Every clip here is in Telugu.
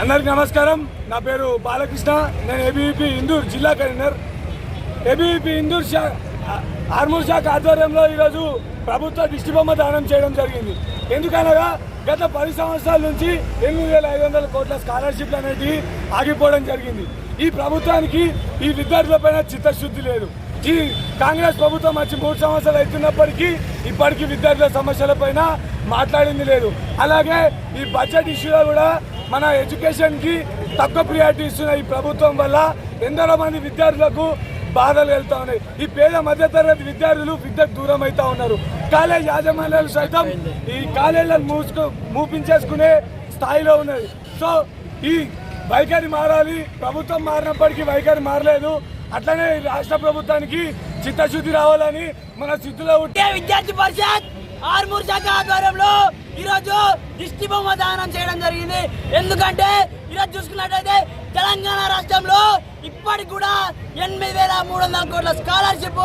అందరికి నమస్కారం. నా పేరు బాలకృష్ణ. నేను ఏబీవీపీ ఇందూర్ జిల్లా కన్వీనర్. ఏబీవీపీ ఇందూర్ శా ఆర్మూర్ శాఖ ఆధ్వర్యంలో ఈరోజు ప్రభుత్వ దిష్టిబొమ్మ దానం చేయడం జరిగింది. ఎందుకనగా గత పది సంవత్సరాల నుంచి ఎనిమిది వేల ఐదు వందల కోట్ల స్కాలర్షిప్లు అనేది ఆగిపోవడం జరిగింది. ఈ ప్రభుత్వానికి ఈ విద్యార్థులపైన చిత్తశుద్ధి లేదు. ఈ కాంగ్రెస్ ప్రభుత్వం వచ్చి మూడు సంవత్సరాలు అవుతున్నప్పటికీ ఇప్పటికీ విద్యార్థుల సమస్యలపైన మాట్లాడింది లేదు. అలాగే ఈ బడ్జెట్ ఇష్యూలో కూడా మన ఎడ్యుకేషన్కి తక్కువ ప్రియారిటీ ఇస్తున్న ఈ ప్రభుత్వం వల్ల ఎందరో మంది విద్యార్థులకు బాధలు వెళ్తా ఉన్నాయి. ఈ పేద మధ్యతరగతి విద్యార్థులు విద్యకు దూరం అవుతా ఉన్నారు. కాలేజ్ యాజమాన్యాలు సైతం ఈ కాలేజీలను మూసుకు మూపించేసుకునే స్థాయిలో ఉన్నది. సో ఈ వైఖరి మారాలి. ప్రభుత్వం మారినప్పటికీ వైఖరి మారలేదు. అట్లనే ఈ రాష్ట్ర ప్రభుత్వానికి చిత్తశుద్ధి రావాలని మన సిద్ధులో ఉంటే విద్యార్థి పరిషత్ ఆర్మూర్ శాఖ ఆధ్వర్యంలో ఈరోజు దిష్టి బొమ్మ దానం చేయడం జరిగింది. ఎందుకంటే ఈరోజు చూసుకున్నట్టయితే తెలంగాణ రాష్ట్రంలో ఇప్పటికి కూడా ఎనిమిది వేల మూడు వందల కోట్ల స్కాలర్షిప్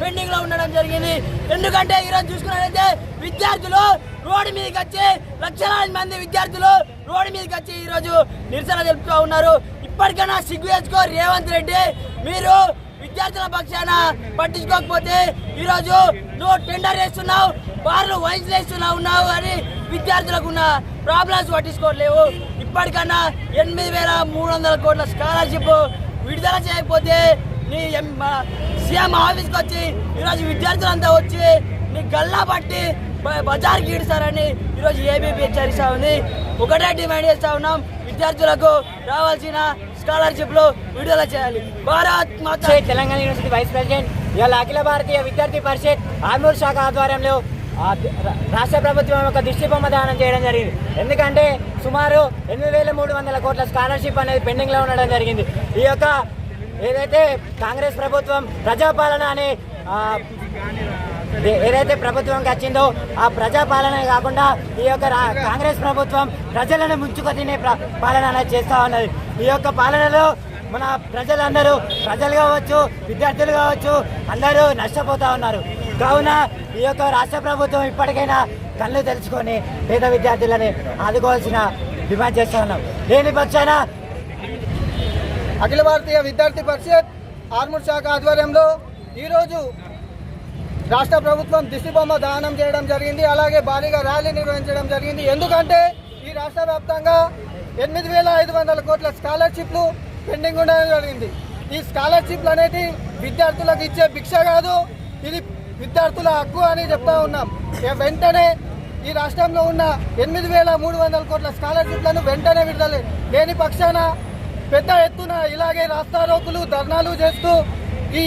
పెండింగ్లో ఉండడం జరిగింది. ఎందుకంటే ఈరోజు చూసుకున్నట్టయితే విద్యార్థులు రోడ్డు మీదకి వచ్చి లక్షలాది మంది విద్యార్థులు రోడ్డు మీదకి వచ్చి ఈరోజు నిరసన తెలుపుతూ ఉన్నారు. ఇప్పటికైనా సిగ్గు రేవంత్ రెడ్డి మీరు విద్యార్థుల పక్షాన పట్టించుకోకపోతే ఈరోజు నువ్వు టెండర్ వేస్తున్నావు బార్లు వయసులు వేస్తున్నావు ఉన్నావు అని విద్యార్థులకు ఉన్న ప్రాబ్లమ్స్ పట్టించుకోవట్లేవు. ఇప్పటికన్నా ఎనిమిది వేల మూడు వందల కోట్ల స్కాలర్షిప్ విడుదల చేయకపోతే నీ ఎం- సీఎం ఆఫీస్కి వచ్చి ఈరోజు విద్యార్థులంతా వచ్చి నీ గల్లా పట్టి బజార్కి ఈడుస్తారని ఈరోజు ఏబీపీ హెచ్చరిస్తా ఉంది. ఒకటే డిమాండ్ చేస్తా ఉన్నాం విద్యార్థులకు రావాల్సిన స్కాలర్షిప్లు విడుదల చేయాలి. భారత్ మాత తెలంగాణ యూనివర్సిటీ వైస్ ప్రెసిడెంట్ ఇవాళ అఖిల భారతీయ విద్యార్థి పరిషత్ ఆర్మూర్ శాఖ ఆధ్వర్యంలో రాష్ట్ర ప్రభుత్వం యొక్క దిష్టి బొమ్మ దానం చేయడం జరిగింది. ఎందుకంటే సుమారు ఎనిమిది వేల మూడు వందల కోట్ల స్కాలర్షిప్ అనేది పెండింగ్లో ఉండడం జరిగింది. ఈ యొక్క ఏదైతే కాంగ్రెస్ ప్రభుత్వం ప్రజాపాలన అనే ఏదైతే ప్రభుత్వంకి వచ్చిందో ఆ ప్రజాపాలన కాకుండా ఈ యొక్క రా- కాంగ్రెస్ ప్రభుత్వం ప్రజలను ముంచుకు తినే పాలన అనేది చేస్తూ ఉన్నది. ఈ యొక్క పాలనలో మన ప్రజలందరూ ప్రజలు కావచ్చు విద్యార్థులు కావచ్చు అందరూ నష్టపోతూ ఉన్నారు. కావున ఈ యొక్క రాష్ట్ర ప్రభుత్వం ఇప్పటికైనా కళ్ళు తెలుసుకొని పేద విద్యార్థులని ఆదుకోవాల్సిన డిమాండ్ చేస్తా ఉన్నాం. లేని పక్షాన అఖిల భారతీయ విద్యార్థి పరిషత్ ఆర్మూర్ శాఖ ఆధ్వర్యంలో ఈరోజు రాష్ట్ర ప్రభుత్వం దిష్టిబొమ్మ దానం చేయడం జరిగింది. అలాగే భారీగా ర్యాలీ నిర్వహించడం జరిగింది. ఎందుకంటే ఈ రాష్ట్ర వ్యాప్తంగా ఎనిమిది వేల ఐదు వందల కోట్ల స్కాలర్షిప్లు పెండింగ్ ఉండడం జరిగింది. ఈ స్కాలర్షిప్లు అనేది విద్యార్థులకు ఇచ్చే భిక్ష కాదు. ఇది విద్యార్థుల హక్కు అని చెప్తా ఉన్నాం. వెంటనే ఈ రాష్ట్రంలో ఉన్న ఎనిమిది వేల మూడు వందల కోట్ల స్కాలర్షిప్లను వెంటనే విడుదల లేని పక్షాన పెద్ద ఎత్తున ఇలాగే రాస్తారోకులు ధర్నాలు చేస్తూ ఈ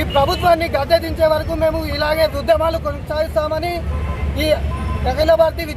ఈ ప్రభుత్వాన్ని గద్దె దించే వరకు మేము ఇలాగే ఉద్యమాలు కొనసాగిస్తామని ఈ అఖిల భారతీయ